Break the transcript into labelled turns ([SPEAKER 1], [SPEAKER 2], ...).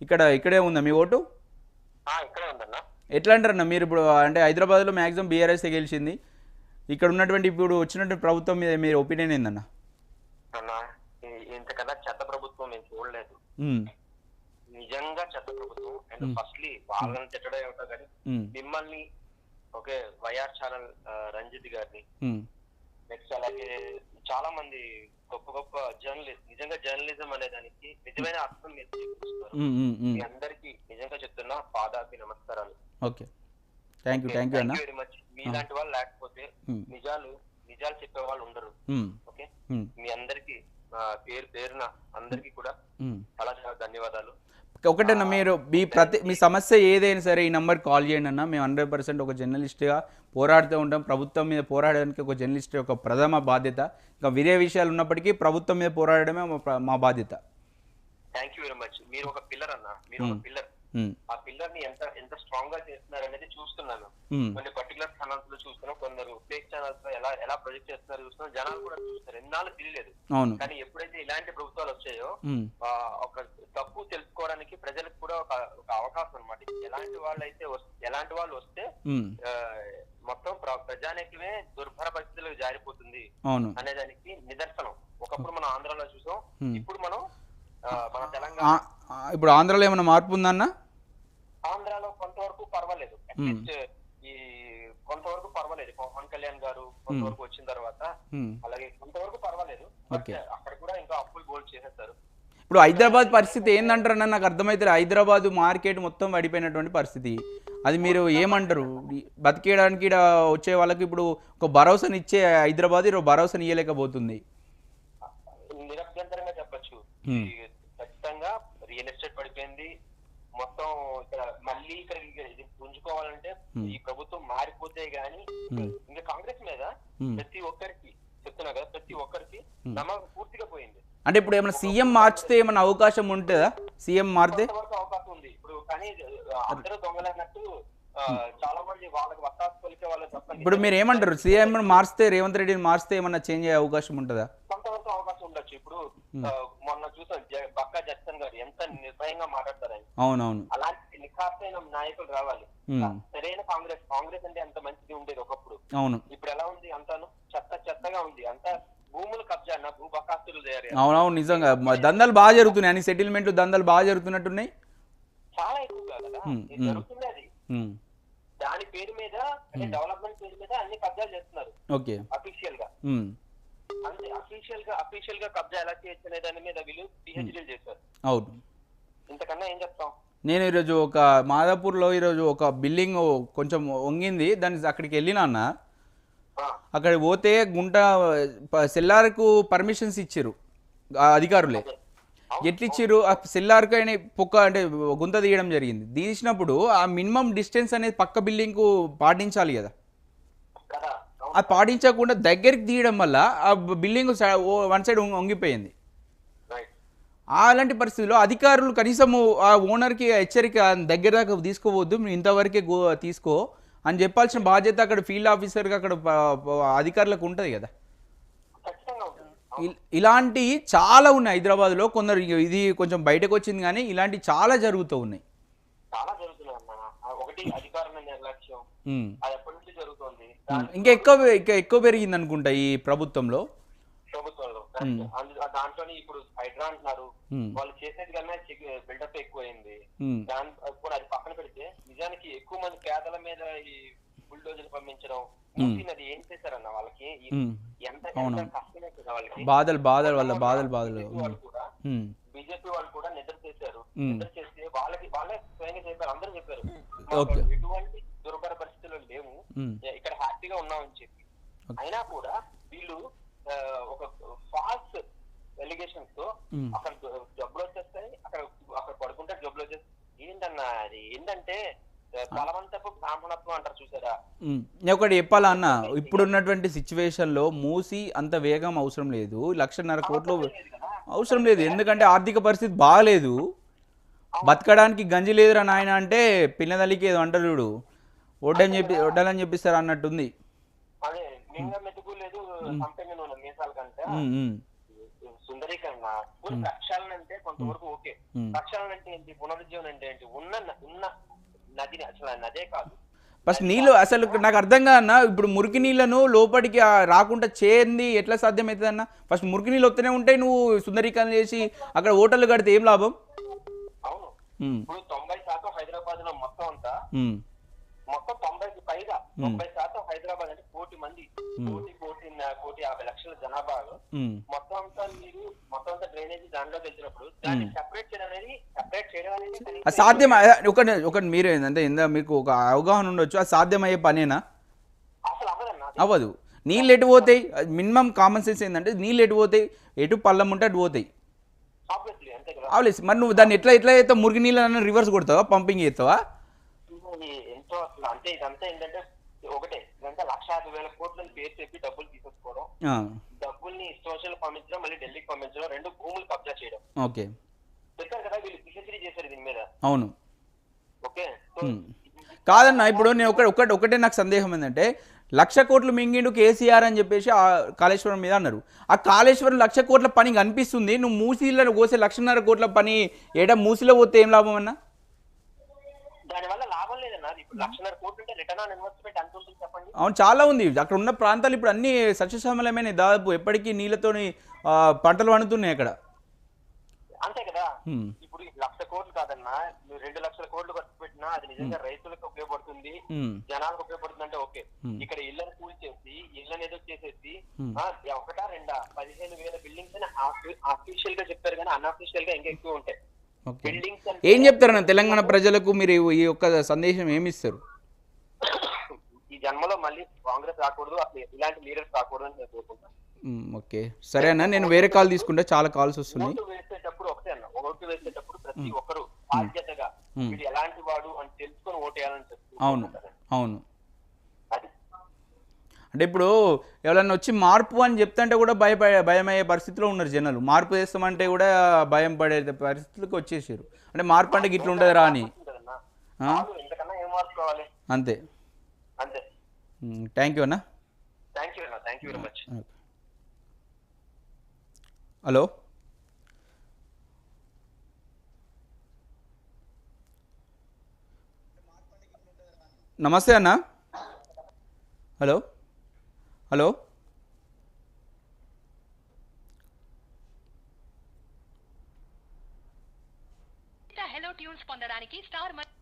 [SPEAKER 1] ఇక్కడ ఇక్కడే ఉందా మీ ఓటు?
[SPEAKER 2] ఆ, ఇక్కడే ఉందన్నా.
[SPEAKER 1] ఎట్లా అంటారన్న? మీరు ఇప్పుడు అంటే హైదరాబాద్లో మ్యాక్సిమం బీఆర్ఎస్ గెలిచింది? ఇక్కడ ఉన్నటువంటి ఇప్పుడు వచ్చినటువంటి ప్రభుత్వం మీద మీ ఒపీనియన్ ఏందన్న?
[SPEAKER 2] అన్న ఇంతకన్నా చెత్త ప్రభుత్వం చూడలేదు. నిజంగా చెత్త ప్రభుత్వం అండ్ ఫస్ట్లీ వాళ్ళని తిట్టడం ఏమిటో కానీ
[SPEAKER 1] ఉమ్,
[SPEAKER 2] మిమ్మల్ని ఓకే వైఆర్ ఛానల్ రంజిత్ గారిని నెక్స్ట్ అలాగే చాలా మంది గొప్ప గొప్ప జర్నలిస్ట్ నిజంగా జర్నలిజం అనే దానికి నిజమైన అర్థం మీరు మీ అందరికి నిజంగా చెప్తున్నా పాదాపి నమస్కారాలు.
[SPEAKER 1] Okay. Thank you thank you అన్న.
[SPEAKER 2] వెరీ మచ్ మీలాంటి వాళ్ళు లేకపోతే నిజాలు నిజాలు చెప్పే వాళ్ళు ఉండరు. ఓకే? మీ అందరికి పేరు పేరున అందరికి కూడా. చాలా చాలా ధన్యవాదాలు.
[SPEAKER 1] ఒకటన్నా మీరు మీ ప్రతి మీ సమస్య ఏదైనా సరే ఈ నెంబర్ కాల్ చేయండి అన్న. మేము హండ్రెడ్ పర్సెంట్ ఒక జర్నలిస్ట్గా పోరాడుతూ ఉంటాం. ప్రభుత్వం మీద పోరాడడానికి ఒక జర్నలిస్ట్ ఒక ప్రథమ బాధ్యత. ఇంకా వేరే విషయాలు ఉన్నప్పటికీ ప్రభుత్వం మీద పోరాడడమే మా ప్ర- మా బాధ్యత.
[SPEAKER 2] థ్యాంక్ యూ వెరీ మచ్ మీరు ఒక పిల్లర్ అన్న మీరు ఒక పిల్లర్
[SPEAKER 1] ఉమ్,
[SPEAKER 2] ఆ పిల్లర్ని ఎంత ఎంత స్ట్రాంగ్గా చేస్తున్నారు అనేది చూస్తున్నాను.
[SPEAKER 1] ఉమ్,
[SPEAKER 2] కొన్ని పర్టికులర్ ఛానల్స్లో చూస్తున్నాం కొందరు ఫేక్ ఛానల్స్లో ఎలా ఎలా ప్రొజెక్ట్ చేస్తున్నారు చూస్తున్నాం జనాలు కూడా చూస్తారు. ఎన్నాళ్ళు తెలియలేదు. కానీ ఎప్పుడైతే ఇలాంటి ప్రభుత్వాలు వచ్చాయో ఒక తప్పు తెలుసుకోవడానికి ప్రజలకు కూడా ఒక ఒక అవకాశం అనమాట ఎలాంటి వాళ్ళు అయితే ఎలాంటి వాళ్ళు వస్తే మొత్తం ప్ర- ప్రజానికమే దుర్భర పరిస్థితులకు జారిపోతుంది అనేదానికి నిదర్శనం. ఒకప్పుడు మనం ఆంధ్రాలో చూసాం.
[SPEAKER 1] Hmm.
[SPEAKER 2] ఇప్పుడు మనం ఆ, మన తెలంగాణ
[SPEAKER 1] ఆ- ఆ, ఇప్పుడు ఆంధ్రాలో ఏమైనా మార్పు ఉందన్న?
[SPEAKER 2] ఆంధ్రాలో కొంతవరకు పర్వాలేదు. అట్లీస్ట్ ఈ కొంతవరకు పర్వాలేదు. పవన్ కళ్యాణ్ గారు కొంతవరకు వచ్చిన తర్వాత
[SPEAKER 1] ఉమ్.
[SPEAKER 2] అలాగే కొంతవరకు పర్వాలేదు. అక్కడ కూడా ఇంకా అప్పులు బోల్డ్ చేసేస్తారు.
[SPEAKER 1] ఇప్పుడు హైదరాబాద్ పరిస్థితి ఏందంటారన్న నాకు అర్థమైతే హైదరాబాద్ మార్కెట్ మొత్తం పడిపోయినటువంటి పరిస్థితి. అది మీరు ఏమంటారు? బతికేయడానికి వచ్చే వాళ్ళకి ఇప్పుడు ఒక భరోసాని ఇచ్చే హైదరాబాద్ భరోసాని ఇవ్వలేకపోతుంది
[SPEAKER 2] నిరభ్యంతరంగా చెప్పొచ్చు.
[SPEAKER 1] Hmm.
[SPEAKER 2] పడిపోయింది మొత్తం ఇక్కడ మళ్ళీ ఇక్కడ ఇది పుంజుకోవాలంటే ఈ ప్రభుత్వం మారిపోతే గానీ. ఇంకా కాంగ్రెస్ మీద. ప్రతి ఒక్కరికి చెప్తున్నా కదా ప్రతి ఒక్కరికి నమ్మకం పూర్తిగా పోయింది.
[SPEAKER 1] అంటే ఇప్పుడు ఏమైనా సీఎం మార్చితే ఏమైనా అవకాశం ఉంటుందా? సీఎం మారితే?
[SPEAKER 2] అవకాశం ఉంది. ఇప్పుడు కానీ అందరూ దొంగలన్నట్టు చాలా మంది వాళ్ళకి వత్తాసు పలికే వాళ్ళు తప్ప
[SPEAKER 1] ఇప్పుడు మీరు ఏమంటారు? సీఎం మార్చితే రేవంత్ రెడ్డిని మార్చితే ఏమన్నా చేంజ్ అయ్యే అవకాశం ఉంటుందా?
[SPEAKER 2] కొంతవరకు అవకాశం ఉండొచ్చు. ఇప్పుడు మొన్న చూసాం జక్సన్ గారు ఎంత నిర్భయంగా మాట్లాడతారు
[SPEAKER 1] అవునవును.
[SPEAKER 2] అలాంటి నిఖార్సైన నాయకులు రావాలి. సరైన కాంగ్రెస్ కాంగ్రెస్ అంటే అంత మంచిది ఉండేది ఒకప్పుడు.
[SPEAKER 1] అవును.
[SPEAKER 2] ఇప్పుడు ఎలా ఉంది అంతాను? చెత్త చెత్తగా ఉంది. అంతా భూములు కబ్జా అన్న భూ బకాస్తులు
[SPEAKER 1] అవునవును నిజంగా. దందాలు బాగా జరుగుతున్నాయి. అన్ని సెటిల్మెంట్లు దందాలు బాగా జరుగుతున్నట్టున్నాయి.
[SPEAKER 2] చాలా కదా. ఇది జరుగుతుంది అది. దాని పేరు మీద డెవలప్మెంట్ పేరు మీద అన్ని కబ్జాలు చేస్తున్నారు.
[SPEAKER 1] ఓకే. అఫీషియల్గా.
[SPEAKER 2] అంతే అఫీషియల్గా అఫీషియల్గా కబ్జా ఎలా చేయొచ్చు అనే దాని మీద వీళ్ళు పిహెచ్డీలు చేశారు.
[SPEAKER 1] అవును.
[SPEAKER 2] ఇంతకన్నా ఏం చెప్తాం?
[SPEAKER 1] నేను ఈరోజు ఒక మాదాపూర్లో ఈరోజు ఒక బిల్డింగ్ కొంచెం వంగింది. దాని అక్కడికి వెళ్ళినా అన్న.
[SPEAKER 2] ఆ,
[SPEAKER 1] అక్కడికి పోతే గుంట సెల్లార్కు పర్మిషన్స్ ఇచ్చారు అధికారులే. ఎట్లా ఇచ్చారు ఆ సెల్లార్కు ఆయన పొక్క అంటే గుంత తీయడం జరిగింది. తీసినప్పుడు ఆ మినిమం డిస్టెన్స్ అనేది పక్క బిల్డింగ్కు పాటించాలి కదా. అది పాటించకుండా దగ్గరికి తీయడం వల్ల ఆ బిల్డింగ్ వన్ సైడ్ వంగిపోయింది అలాంటి పరిస్థితుల్లో అధికారులు కనీసము ఆ ఓనర్కి హెచ్చరిక దగ్గర దాకా తీసుకోవద్దు ఇంతవరకే గో తీసుకో అని చెప్పాల్సిన బాధ్యత అక్కడ ఫీల్డ్ ఆఫీసర్గా అక్కడ అధికారులకు ఉంటుంది కదా. ఇలాంటి చాలా ఉన్నాయి హైదరాబాద్లో. కొందరు ఇది కొంచెం బయటకు వచ్చింది కానీ ఇలాంటి చాలా జరుగుతూ ఉన్నాయి
[SPEAKER 2] చాలా జరుగుతున్నాయి అన్న ఆ, ఒకటి అధికారుల నిర్లక్ష్యం.
[SPEAKER 1] ఉమ్.
[SPEAKER 2] అది ఎప్పటి నుంచి జరుగుతుంది?
[SPEAKER 1] ఇంకా ఎక్కువ ఇంకా ఎక్కువ పెరిగింది అనుకుంటా ఈ ప్రభుత్వంలో.
[SPEAKER 2] ప్రభుత్వంలో అందు- దాంట్లోనే ఇప్పుడు హైడ్రా అంటున్నారు. వాళ్ళు చేసేది కన్నా బిల్డప్ ఎక్కువైంది. దాని కూడా అది పక్కన పెడితే నిజానికి ఎక్కువ మంది పేదల మీద ఈ బుల్డోజర్ పంపించడం నది ఏం చేశారన్న వాళ్ళకి. ఎంత కష్టమే కదా వాళ్ళకి?
[SPEAKER 1] బాధలు బాధలు వల్ల బాధలు బాధలు
[SPEAKER 2] బీజేపీ వాళ్ళు కూడా
[SPEAKER 1] ఉమ్.
[SPEAKER 2] బీజేపీ వాళ్ళు కూడా నిద్ర చేశారు. నిద్ర చేస్తే వాళ్ళకి వాళ్ళే స్వయంగా చెప్పారు అందరూ చెప్పారు
[SPEAKER 1] ఓకే.
[SPEAKER 2] మాకు ఎటువంటి దుర్భర పరిస్థితులు లేవు.
[SPEAKER 1] ఉమ్.
[SPEAKER 2] ఇక్కడ హ్యాపీగా ఉన్నామని చెప్పి. అయినా కూడా వీళ్ళు ఒక ఫాల్స్
[SPEAKER 1] ఎలిగేషన్స్తో.
[SPEAKER 2] అక్కడ జబ్బులు వచ్చేస్తాయి అక్కడ అక్కడ పడుకుంటే జబ్బులు వచ్చేస్తాయి ఏంటన్నా అది? ఏంటంటే ఆ, బలవంతపు బ్రాహ్మణత్వం అంటారు చూసారా.
[SPEAKER 1] నేను ఒకటి చెప్పాలా అన్న? ఇప్పుడున్నటువంటి సిచ్యువేషన్లో మూసి అంత వేగం అవసరం లేదు. లక్షన్నర కోట్లు అవసరం లేదు. ఎందుకంటే ఆర్థిక పరిస్థితి బాగాలేదు. బతకడానికి గంజి లేదురా నాయన అంటే పిల్లదల్లికి ఏదో అంటారు చూడు. వడ్డని చెప్పి వడ్డాలని చెప్పిస్తారు అన్నట్టుంది.
[SPEAKER 2] అదే నింగ మెతుకు లేదు సంపెంగ నూనె మీసాల కంటే
[SPEAKER 1] ఉమ్, ఉమ్.
[SPEAKER 2] సుందర సుందరీకరణ. పోనీ ప్రక్షాళన అంటే కొంతవరకు ఓకే.
[SPEAKER 1] ఉమ్.
[SPEAKER 2] ప్రక్షాళన అంటే ఏంటి పునరుజ్జీవనం అంటే ఏంటి? ఉన్న న- ఉన్న నదిని అసలు ఆ నదే కాదు.
[SPEAKER 1] ఫస్ట్ నీళ్ళు అసలు నాకు అర్థం కాదన్న ఇప్పుడు మురికి నీళ్ళను లోపలికి రాకుండా చేయండి ఎట్లా సాధ్యమవుతుంది అన్న ఫస్ట్ మురికి నీళ్ళు వస్తూనే ఉంటాయి నువ్వు సుందరీకరణ చేసి అక్కడ హోటల్ కడితే ఏం లాభం?
[SPEAKER 2] ఇప్పుడు తొంభై శాతం హైదరాబాద్లో మొత్తం అంతా. మొత్తం తొంభైకి పైగా. తొంభై శాతం హైదరాబాద్ అంటే కోటి మంది. కోటి కోటి కోటి యాభై లక్షల జనాభాలో. మొత్తం అంతా మీరు మొత్తం అంతా డ్రైనేజ్ దాంట్లోకి వెళ్తున్నప్పుడు దాన్ని సెపరేట్ చేయడం అనేది సెపరేట్ చేయడం అనేది
[SPEAKER 1] సాధ్యం ఒకటి ఒకటి మీరు ఏంటంటే ఇందా మీకు ఒక అవగాహన ఉండొచ్చు. అది సాధ్యమయ్యే పనేనా?
[SPEAKER 2] అసలు అవ్వదన్న అది.
[SPEAKER 1] అవ్వదు. నీళ్ళు ఎటు పోతాయి? మినిమం కామన్ సెన్స్ ఏంటంటే నీళ్ళు ఎటు పోతాయి? ఎటు పళ్ళం ఉంటే అటు పోతాయి. అవలేసి మరి నువ్వు దాన్ని ఎట్లా ఎట్లా చేస్తావు? మురికి నీళ్ళని రివర్స్ కొడతావా? పంపింగ్ చేస్తావా?
[SPEAKER 2] ఎంతో అసలు అంటే ఇదంతా ఏంటంటే ఒకటే ఇదంతా లక్ష యాభై వేల కోట్లని పేరు చెప్పి డబ్బులు తీసేసుకోవడం. డబ్బుల్ని సోషల్ పంపించడం మళ్ళీ ఢిల్లీకి పంపించడం రెండు భూములు కబ్జా చేయడం.
[SPEAKER 1] ఓకే.
[SPEAKER 2] చెప్పారు కదా వీళ్ళు పిహెచ్డీ చేశారు దీని మీద.
[SPEAKER 1] అవును.
[SPEAKER 2] ఓకే.
[SPEAKER 1] కాదన్న ఇప్పుడు నేను ఒకటి ఒకటి ఒకటే నాకు సందేహం ఏంటంటే లక్ష కోట్లు మింగిండు కేసీఆర్ అని చెప్పేసి ఆ కాళేశ్వరం మీద అన్నారు. ఆ కాళేశ్వరం లక్ష కోట్ల పని కనిపిస్తుంది నువ్వు మూసీలో కోసే లక్షన్నర కోట్ల పని ఏడా మూసీలో పోతే ఏం లాభం అన్నా?
[SPEAKER 2] దానివల్ల లాభం లేదన్న అది ఇప్పుడు లక్షన్నర కోట్లు ఉంటే రిటర్న్ ఆన్ ఇన్వెస్ట్మెంట్ ఎంత ఉంటుంది చెప్పండి?
[SPEAKER 1] అవును చాలా ఉంది. అక్కడ ఉన్న ప్రాంతాలు ఇప్పుడు అన్ని సస్యశ్యామలమైన దాదాపు ఎప్పటికీ నీళ్ళతోని పంటలు పండుతున్నాయి అక్కడ.
[SPEAKER 2] ఇప్పుడు లక్ష కోట్లు కాదన్నా నువ్వు రెండు లక్షల కోట్లు ఖర్చు పెట్టినా అది నిజంగా రైతులకు ఉపయోగపడుతుంది. జనాలకు ఉపయోగపడుతుంది అంటే ఓకే. ఇక్కడ ఇళ్ళని కూల్ చేసి ఇళ్ళని ఏదో చేసేసి ఒకటా రెండా? పదిహేను వేల బిల్డింగ్స్ అని అఫీషియల్గా చెప్పారు కానీ అన్అఫీషియల్గా ఇంకా ఎక్కువ ఉంటాయి.
[SPEAKER 1] ఏం చెప్తారన్న తెలంగాణ ప్రజలకు మీరు ఈ యొక్క సందేశం ఏమి ఇస్తారు?
[SPEAKER 2] ఈ జన్మలో మళ్ళీ కాంగ్రెస్ రాకూడదు అసలు ఇలాంటి లీడర్స్ రాకూడదు అని నేను కోరుకుంటాను
[SPEAKER 1] ఓకే. సరే అన్న నేను వేరే కాల్ తీసుకుంటే చాలా కాల్స్ వస్తున్నాయి.
[SPEAKER 2] ఓటు వేసేటప్పుడు ప్రతి ఒక్కరు బాధ్యతగా. వీడు ఎలాంటి వాడు అని తెలుసుకొని ఓటేయాలని చెప్తూ
[SPEAKER 1] అవును. అవును. అంటే ఇప్పుడు ఎవరన్నా వచ్చి మార్పు అని చెప్తుంటే కూడా భయపడే భయం అయ్యే పరిస్థితిలో ఉన్నారు జనాలు. మార్పు చేస్తామంటే కూడా భయం పడే పరిస్థితులకు వచ్చేసారు. అంటే మార్పు అంటే ఇట్లా అని.
[SPEAKER 2] ఇంతకన్నా ఏం మార్చుకోవాలి
[SPEAKER 1] అంతే.
[SPEAKER 2] అంతే.
[SPEAKER 1] థ్యాంక్ యూ అన్న. హలో? నమస్తే అన్న. హలో. హలో.
[SPEAKER 3] హలో ట్యూన్స్ పొందడానికి స్టార్ మ-